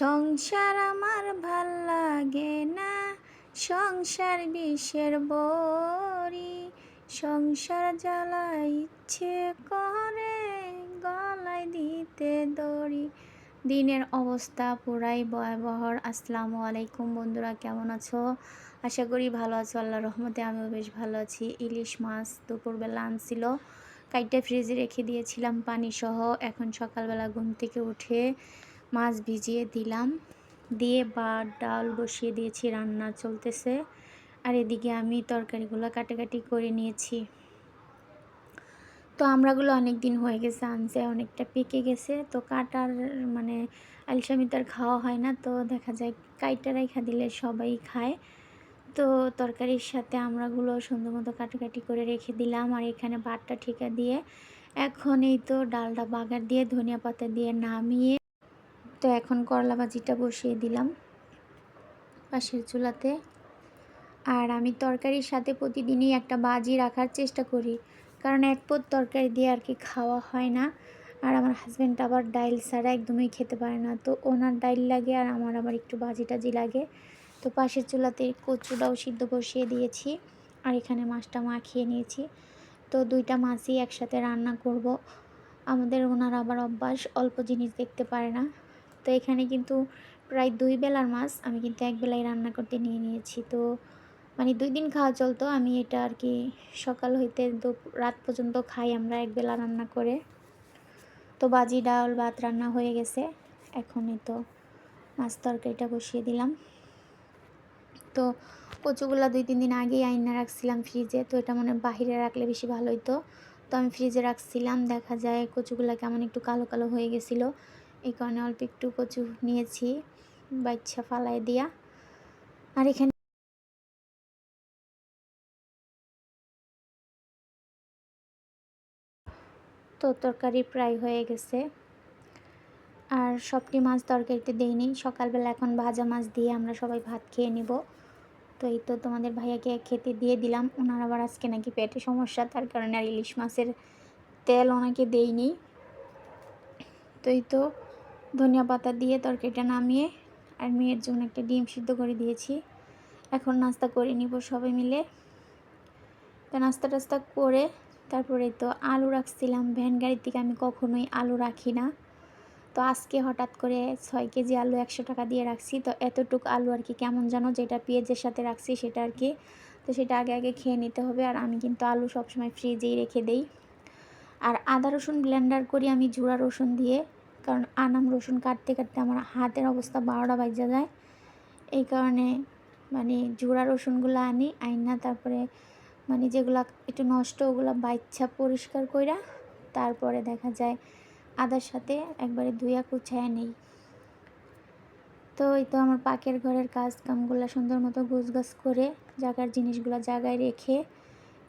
সংসার আমার ভালো লাগে না। সংসার বিষের বড়ি, সংসার জ্বালা ইচ্ছে করে, গলায় দিতে দড়ি। দিনের অবস্থা পুরাই ভয়াবহ আসসালামু আলাইকুম বন্ধুরা, কেমন আছো? আশা করি ভালো আছো আল্লাহ রহমতে আমিও বেশ ভালো আছি। ইলিশ মাছ দুপুরবেলা আনছিল কাইটা ফ্রিজে রেখে দিয়েছিলাম পানি সহ এখন সকালবেলা ঘুম থেকে উঠে মাছ ভিজিয়ে দিলাম। দিয়ে বা ডাল বসিয়ে দিয়েছি, রান্না চলতেছে। আর এদিকে আমি তরকারিগুলো কাটাকাটি করে নিয়েছি। তো আমরাগুলো অনেক দিন হয়ে গেছে, আনছে, অনেকটা পেকে গেছে। তো কাটার মানে আলসামি তার খাওয়া হয় না, তো দেখা যায় কাইটা রেখা দিলে সবাই খায়। তো তরকারির সাথে আমরাগুলো সুন্দর মতো কাটাকাটি করে রেখে দিলাম। আর এখানে ভাতটা ঠিকা দিয়ে এখন এই তো ডালটা বাগার দিয়ে ধনিয়া পাতা দিয়ে নামিয়ে তো এখন করলা ভাজিটা বসিয়ে দিলাম পাশের চুলাতে। আর আমি তরকারির সাথে প্রতিদিনই একটা বাজি রাখার চেষ্টা করি, কারণ এক পদ তরকারি দিয়ে আর কি খাওয়া হয় না। আর আমার হাজব্যান্ড আবার ডাইল ছাড়া একদমই খেতে পারে না, তো ওনার ডাইল লাগে আর আমার আবার একটু বাজি টাজি লাগে। তো পাশের চুলাতে কচুটাও সিদ্ধ বসিয়ে দিয়েছি আর এখানে মাছটা মাখিয়ে নিয়েছি। তো দুইটা মাছই একসাথে রান্না করব। আমাদের ওনার আবার অভ্যাস, অল্প জিনিস দেখতে পারে না। তো এখানে কিন্তু প্রায় দুই বেলার মাছ আমি কিন্তু এক বেলায় রান্না করতে নিয়ে নিয়েছি। তো মানে দুই দিন খাওয়া চলতো, আমি এটা আর কি সকাল হইতে রাত পর্যন্ত খাই আমরা এক বেলা রান্না করে। তো বাজি, ডাল, ভাত রান্না হয়ে গেছে। এখনই তো মাছ তরকারিটা বসিয়ে দিলাম। তো কচুগুলা দুই তিন দিন আগেই আইনা রাখছিলাম ফ্রিজে, তো এটা মনে বাহিরে রাখলে বেশি ভালো হতো তো আমি ফ্রিজে রাখছিলাম, দেখা যায় কচুগুলা কেমন একটু কালো কালো হয়ে গেছিল। এই কারণে অল্প একটু কচু নিয়েছি বাচ্চা ফালাই দিয়া। আর এখানে তো তরকারি প্রায় হয়ে গেছে। আর সবটি মাছ তরকারিতে দেইনি। সকালবেলা এখন ভাজা মাছ দিয়ে আমরা সবাই ভাত খেয়ে নিব। তো এই তো তোমাদের ভাইয়াকে খেতে দিয়ে দিলাম। ওনার আবার আজকে নাকি পেটে সমস্যা, তার কারণে আর ইলিশ মাছের তেল ওনাকে দেইনি। তো এই তো ধনিয়া পাতা দিয়ে তরকারিটা নামিয়ে আর মেয়ের জন্য একটা ডিম সিদ্ধ করে দিয়েছি। এখন নাস্তা করে নিব সবাই মিলে। তা নাস্তা টাস্তা করে তারপরে তো আলু রাখছিলাম। ভ্যান গাড়ির থেকে আমি কখনোই আলু রাখি না। তো আজকে হঠাৎ করে ছয় কেজি আলু একশো টাকা দিয়ে রাখছি। তো এতটুকু আলু আর কি কেমন জানো? যেটা পেঁয়াজের সাথে রাখছি সেটা আর কি। তো সেটা আগে আগে খেয়ে নিতে হবে আর আমি কিন্তু আলু সবসময় ফ্রিজেই রেখে দেই। আর আদা রসুন ব্লেন্ডার করি আমি জুড়া রসুন দিয়ে। কারণ আনাম রসুন কাটতে কাটতে আমার হাতের অবস্থা বারোটা বাজা যায়। এই কারণে মানে জোড়া রসুনগুলো আনি, আইনা তারপরে মানে যেগুলো একটু নষ্ট, ওগুলো বাচ্চা পরিষ্কার কইরা তারপরে দেখা যায় আদার সাথে একবারে ধুইয়া কুচায় নেই। তো এই তো আমার পাকের ঘরের কাজ কামগুলো সুন্দর মতো গাছ করে জায়গার জিনিসগুলো জায়গায় রেখে,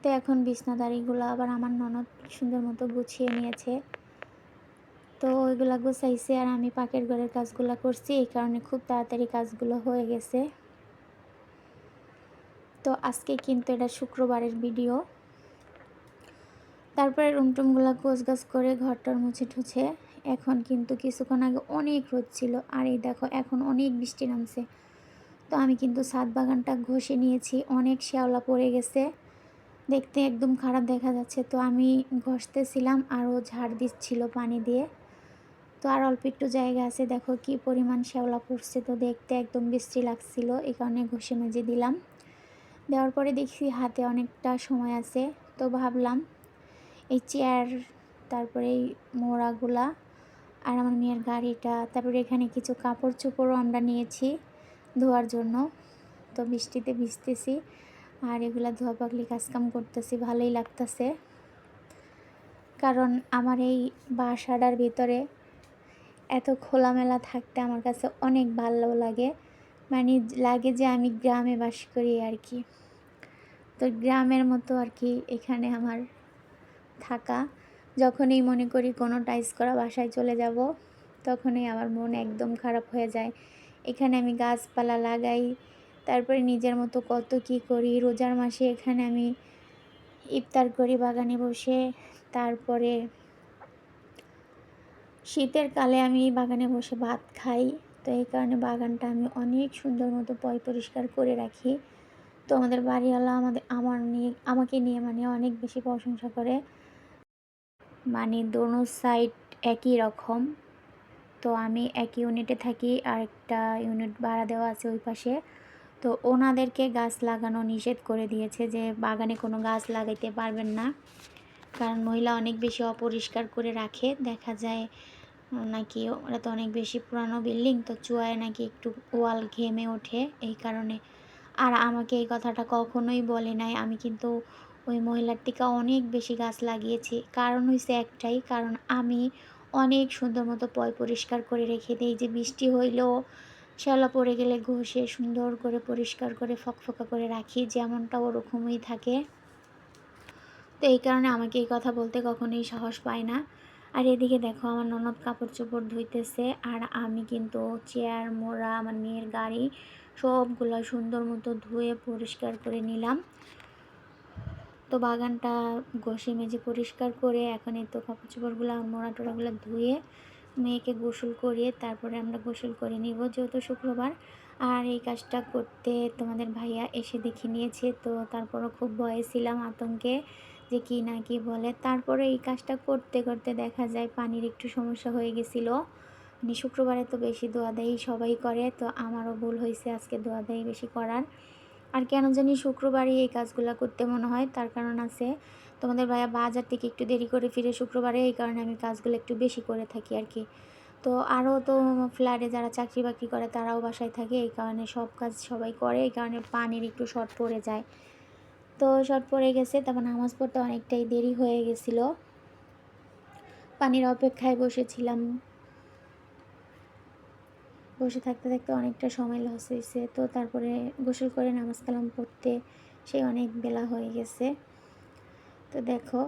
তো এখন বিছনাদারিগুলো আবার আমার ননদ সুন্দর মতো গুছিয়ে নিয়েছে। তো ওইগুলো গুছাইছে আর আমি পাকের ঘরের কাজগুলো করছি, এই কারণে খুব তাড়াতাড়ি কাজগুলো হয়ে গেছে। তো আজকে কিন্তু এটা শুক্রবারের ভিডিও। তারপরে রুমটুমগুলো গোছ গাছ করে ঘরটার মুছে ঠুছে এখন কিন্তু কিছুক্ষণ আগে অনেক রোদ ছিল আর এই দেখো এখন অনেক বৃষ্টি নামছে। তো আমি কিন্তু সাত বাগানটা ঘষে নিয়েছি, অনেক শ্যাওলা পড়ে গেছে, দেখতে একদম খারাপ দেখা যাচ্ছে। তো আমি ঘষতেছিলাম আর ও ঝাড় দিচ্ছিল পানি দিয়ে। তো আর অল্প একটু জায়গা আছে। দেখো কি পরিমাণ শ্যাওলা পড়ছে তো দেখতে একদম বৃষ্টি লাগছিল। এই কারণে ঘষে মেজে দিলাম। দেওয়ার পরে দেখছি হাতে অনেকটা সময় আছে। তো ভাবলাম এই চেয়ার তারপরে এই মোড়াগুলা আর আমার মেয়ের গাড়িটা, তারপরে এখানে কিছু কাপড় চোপড়ও আমরা নিয়েছি ধোয়ার জন্য। তো বৃষ্টিতে ভিজতেছি আর এগুলা ধোয়া পাকলি কাজকাম করতেছি, ভালোই লাগতেছে। কারণ আমার এই বাসাটার ভিতরে এত খোলামেলা থাকতে আমার কাছে অনেক ভালো লাগে। মানে লাগে যে আমি গ্রামে বাস করি আর কি। তো গ্রামের মতো আর কি এখানে আমার থাকা। যখনই মনে করি কোনো টাইস করা বাসায় চলে যাব, তখনই আমার মন একদম খারাপ হয়ে যায়। এখানে আমি গাছপালা লাগাই, তারপরে নিজের মতো কত কি করি। রোজার মাসে এখানে আমি ইফতার করি বাগানে বসে, তারপরে শীতের কালে আমি বাগানে বসে ভাত খাই। তো এই কারণে বাগানটা আমি অনেক সুন্দর মতো পয় পরিষ্কার করে রাখি। তো আমাদের বাড়িওয়ালা আমাদের, আমার নিয়ে, আমাকে নিয়ে মানে অনেক বেশি প্রশংসা করে। মানে দোনো সাইড একই রকম। তো আমি এক ইউনিটে থাকি আর একটা ইউনিট ভাড়া দেওয়া আছে ওই পাশে। তো ওনাদেরকে গাছ লাগানো নিষেধ করে দিয়েছে যে বাগানে কোনো গাছ লাগাইতে পারবেন না। কারণ মহিলা অনেক বেশি অপরিষ্কার করে রাখে। দেখা যায় নাকি ওরা তো অনেক বেশি পুরানো বিল্ডিং, তো চুয়ায় নাকি একটু ওয়াল ঘেমে ওঠে, এই কারণে। আর আমাকে এই কথাটা কখনোই বলে নাই, আমি কিন্তু ওই মহিলার থেকে অনেক বেশি গাছ লাগিয়েছি। কারণ হয়েছে একটাই, কারণ আমি অনেক সুন্দর মতো পয় পরিষ্কার করে রেখে দিই যে বৃষ্টি হইলেও শ্যালা পড়ে গেলে ঘষে সুন্দর করে পরিষ্কার করে ফকফকা করে রাখি, যেমনটা ওরকমই থাকে। তো এই কারণে আমাকে এই কথা বলতে কখনোই সাহস পায় না। আর এদিকে দেখো আমার ননদ কাপড় চোপড় ধুইতেছে, আর আমি কিন্তু চেয়ার, মোড়া, আমার মেয়ের গাড়ি সবগুলো সুন্দর মতো ধুয়ে পরিষ্কার করে নিলাম। তো বাগানটা ঘষে মেজে পরিষ্কার করে এখন এই তো কাপড় চোপড়গুলো মোড়া টোড়াগুলো ধুয়ে মেয়েকে গোসল করিয়ে তারপরে আমরা গোসল করে নিব যেহেতু শুক্রবার। আর এই কাজটা করতে তোমাদের ভাইয়া এসে দেখে নিয়েছে, তো তারপরও খুব ভয়ে ছিলাম আতঙ্কে। যে কি না কি বলে। তারপরে এই কাজটা করতে করতে দেখা যায় পানির একটু সমস্যা হয়ে গেছিল। মানে শুক্রবারে তো বেশি দোয়া দেয় সবাই করে, তো আমারও ভুল হয়েছে আজকে দোয়া দেয় বেশি করার। আর কেন জানি শুক্রবারই এই কাজগুলো করতে মনে হয়, তার কারণ আছে তোমাদের ভাইয়া বাজার থেকে একটু দেরি করে ফিরে শুক্রবারে, এই কারণে আমি কাজগুলো একটু বেশি করে থাকি আর কি। তো আরও তো ফ্ল্যাটে যারা চাকরি বাকরি করে তারাও বাসায় থাকে, এই কারণে সব কাজ সবাই করে, এই কারণে পানির একটু শর্ট পড়ে যায়। তো শর্ট পড়ে গেছে তারপর নামাজ পড়তে অনেকটাই দেরি হয়ে গেছিল। পানির অপেক্ষায় বসেছিলাম। বসে থাকতে থাকতে অনেকটা সময় লস হয়েছে, তো তারপরে গোসল করে নামাজ কালাম পড়তে সেই অনেক বেলা হয়ে গেছে। তো দেখো,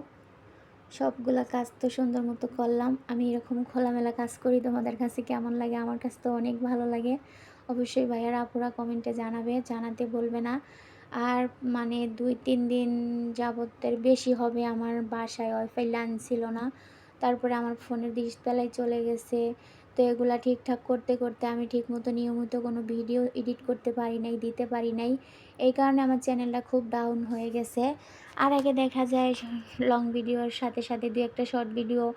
সবগুলা কাজ তো সুন্দর মতো করলাম। আমি এরকম খোলামেলা কাজ করি, তোমাদের কাছে কেমন লাগে আমার কাছে তো অনেক ভালো লাগে। অবশ্যই ভাইয়ারা আপুরা কমেন্টে জানাবে, জানাতে বলবে না। আর মানে দুই, তিন দিন যাবতের বেশি হবে আমার বাসায়, ওয়াইফাই লাইন ছিল না। তারপরে আমার ফোনের ডিসপ্লে চলে গেছে। তো এগুলা ঠিকঠাক করতে করতে আমি ঠিকমতো নিয়মিত কোনো ভিডিও এডিট করতে পারি নাই, দিতে পারি নাই। এই কারণে আমার চ্যানেলটা খুব ডাউন হয়ে গেছে। আর আগে দেখা যায় লং ভিডিওর সাথে সাথে দু একটা শর্ট ভিডিও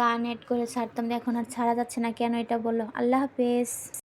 গান অ্যাড করে ছাড়তাম। এখন আর ছাড়া যাচ্ছে না। কেন এটা বলল আল্লাহ হাফেজ।